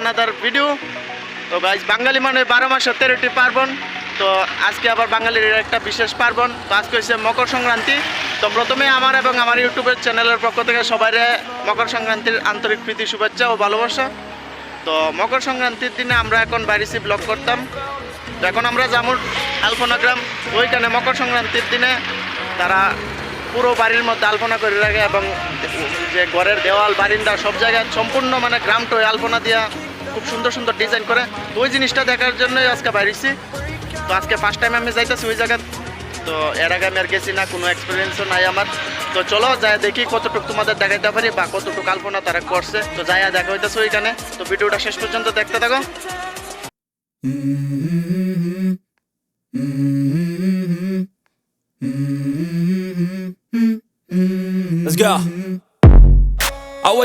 Another video তো guys বাঙালি মানে বারো মাসে তেরোটি পার্বণ। তো আজকে আবার বাঙালির একটা বিশেষ পার্বণ। তো আজকে হচ্ছে মকর সংক্রান্তি। তো প্রথমে আমার এবং আমার ইউটিউবের চ্যানেলের পক্ষ থেকে সবাই মকর সংক্রান্তির আন্তরিক প্রীতি, শুভেচ্ছা ও ভালোবাসা। তো মকর সংক্রান্তির দিনে আমরা এখন বাইরেছি ব্লগ করতাম। তো এখন আমরা জামুর আলপনা গ্রাম, ওইখানে মকর সংক্রান্তির দিনে তারা পুরো বাড়ির মধ্যে আলপনা করে রাখে এবং যে ঘরের দেওয়াল, বারিন্দা সব জায়গায় সম্পূর্ণ মানে গ্রামটা আলপনা দিয়া খুব সুন্দর সুন্দর ডিজাইন করে। ওই জিনিসটা দেখার জন্যই আজকে বাইরেছি। তো আজকে ফার্স্ট টাইম আমি যাইতেছি ওই জায়গা তো এর আগে আমি আর গেছি না, কোনো এক্সপিরিয়েন্সও নাই আমার। তো চলো যাই দেখি কতটুকু তোমাদের দেখাইতে পারি বা কতটুকু আলপনা তারা করছে। তো যাই দেখা হইতেছে ওইখানে। তো ভিডিওটা শেষ পর্যন্ত দেখতে থাকো। Let's go.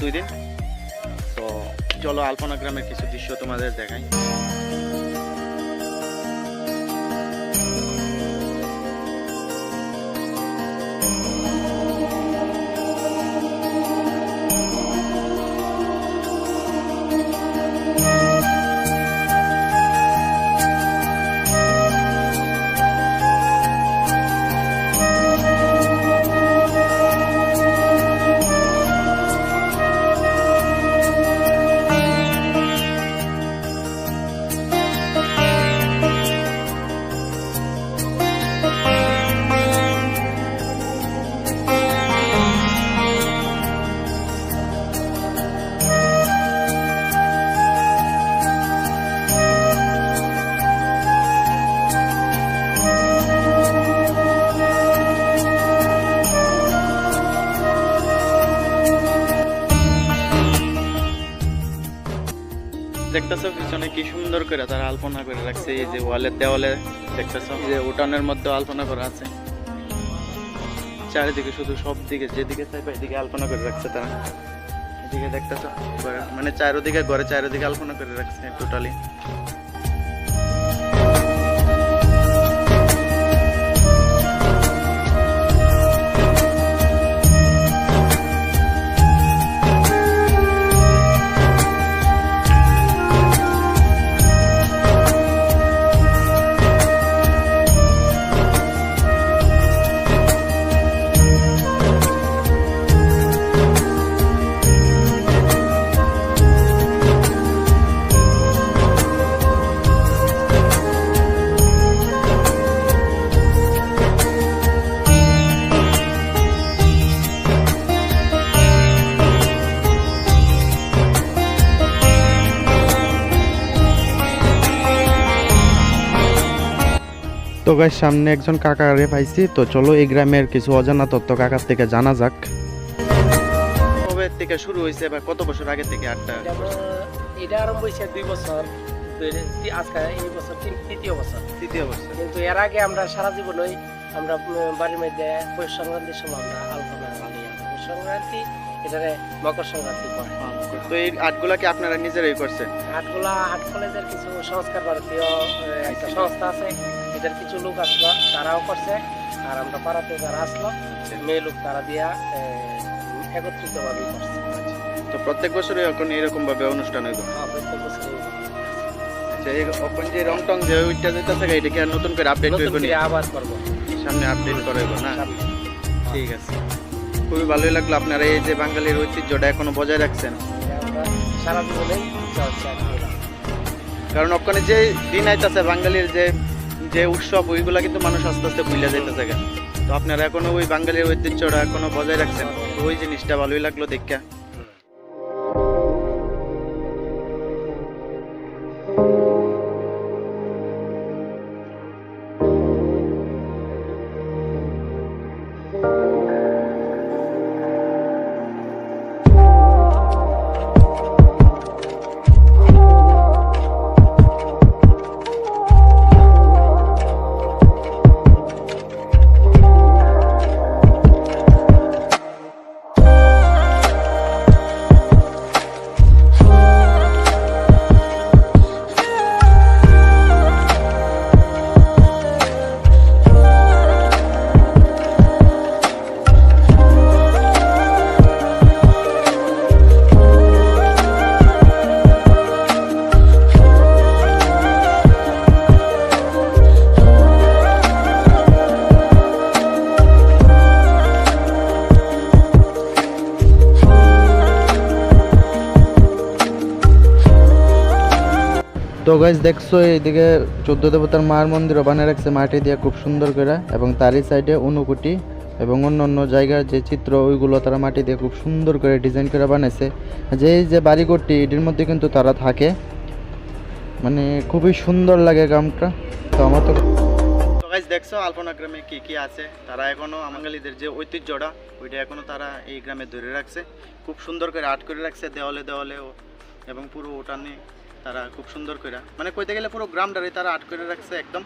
দুই দিন। তো চলো আলপনা গ্রামের কিছু দৃশ্য তোমাদের দেখাই। দেখতেছো পিছনে কি সুন্দর করে তারা আলপনা করে রাখছে, এই যে ওয়ালের দেওয়ালে দেখতেছো? যে উঠানের মধ্যে আলপনা করা আছে। চারিদিকে শুধু সব দিকে, যেদিকে চাইবে এদিকে আলপনা করে রাখছে তারা। এদিকে দেখতেছো? মানে চারিদিকে, ঘরে চারিদিকে আলপনা করে রাখছে টোটালি তো গাই সামনে একজন কাকারে পাইছি। তো চলো এই গ্রামের কিছু অজানা তথ্য কাকার থেকে জানা যাক। কবে থেকে শুরু হয়েছে বা কত বছর আগে থেকে আটটা এটা আরম্ভ হয়েছে দুই বছর আজকে এই বছর তৃতীয় বছর। তৃতীয় বছর। কিন্তু এর আগে আমরা সারা জীবনই আমরা বাড়ির মধ্যে পৌষ সংক্রান্তির সময় আমরা আলপনা বানিয়ে পৌষ সংক্রান্তি এটারে মকর সংক্রান্তি করে তো এই আটগুলা কি আপনারা নিজেরাই করছেন? হাটগুলা হাট কলেজের কিছু সংস্কার ভারতীয় একটা সংস্থা আছে। এটার কিছু লোক আসলো তারাও করছে। আর আমরা পাড়াতে যারা আসলো মেয়ে লোক তারা দিয়া আহ, একত্রিত ভাবেই করছে। তো প্রত্যেক বছরই এখন এরকম ভাবে অনুষ্ঠান হইব? হ্যাঁ, প্রত্যেক আচ্ছা এখন যে রং টং যে ওইটা যেটা থাকে এটা কি আর নতুন করে আপডেট আবার করব। সামনে আপডেট না? ঠিক আছে। খুবই ভালোই লাগল আপনারা এই যে বাঙালির ঐতিহ্যটা এখনও বজায় রাখছেন। সারা। কারণ ওখানে যে দিন আইতাছে বাঙালির যে যে উৎসব, ওইগুলো কিন্তু মানুষ আস্তে আস্তে ভুলে যেতে থাকে তো আপনারা এখনও ওই বাঙালির ঐতিহ্যটা এখনও বজায় রাখছেন ওই জিনিসটা ভালোই লাগল দেখা। তো গাইজ দেখছ এইদিকে চোদ্দ দেবতার মার মন্দিরও বানিয়ে রাখছে, মাটি দিয়ে খুব সুন্দর করে, এবং তারই সাইডে অনুকুটি, এবং অন্য অন্য জায়গার যে চিত্র, ওইগুলো তারা মাটি দিয়ে খুব সুন্দর করে ডিজাইন করে বানাইছে। যে এই যে বাড়িঘরটি, এটির মধ্যে কিন্তু তারা থাকে। মানে খুবই সুন্দর লাগে গ্রামটা। তো আমার তো দেখছ আলপনা গ্রামে কি কি আছে? তারা এখনও বাঙালিদের যে ঐতিহ্যটা, ওইটা এখনও তারা এই গ্রামে ধরে রাখছে। খুব সুন্দর করে আর্ট করে রাখছে, দেওয়ালে দেওয়ালেও, এবং পুরো ওটানে তারা খুব সুন্দর করে মানে কইতে গেলে পুরো গ্রামটারে তারা আর্ট করে রাখছে একদম।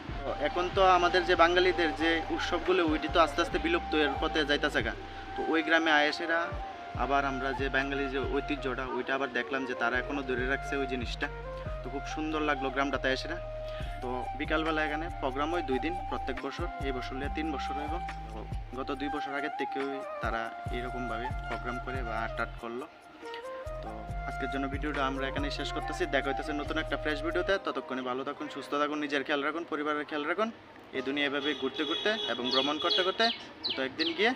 এখন তো আমাদের যে বাঙালিদের যে উৎসবগুলো, ওইটি তো আস্তে আস্তে বিলুপ্ত এর পথে যাইতেছে গা। তো ওই গ্রামে আয়েসেরা আবার আমরা যে বাঙালি যে ঐতিহ্যটা, ওইটা আবার দেখলাম যে তারা এখনও ধরে রাখছে ওই জিনিসটা। তো খুব সুন্দর লাগল গ্রামটাতে এসেরা তো বিকালবেলা এখানে প্রোগ্রাম হয় দুই দিন, প্রত্যেক বছর, এই বছর তিন বছর হইব। গত দুই বছর আগের থেকেই তারা এরকমভাবে প্রোগ্রাম করে বা আর্ট আর্ট করল। আজকের জন্য ভিডিওটা আমরা এখানেই শেষ করতেছি। দেখা হইতেছে নতুন একটা ফ্রেশ ভিডিওতে। ততক্ষণে ভালো থাকুন, সুস্থ থাকুন, নিজের খেয়াল রাখুন, পরিবারের খেয়াল রাখুন। এই দুনিয়া এভাবে ঘুরতে ঘুরতে এবং ভ্রমণ করতে করতে কোথাও একদিন গিয়ে।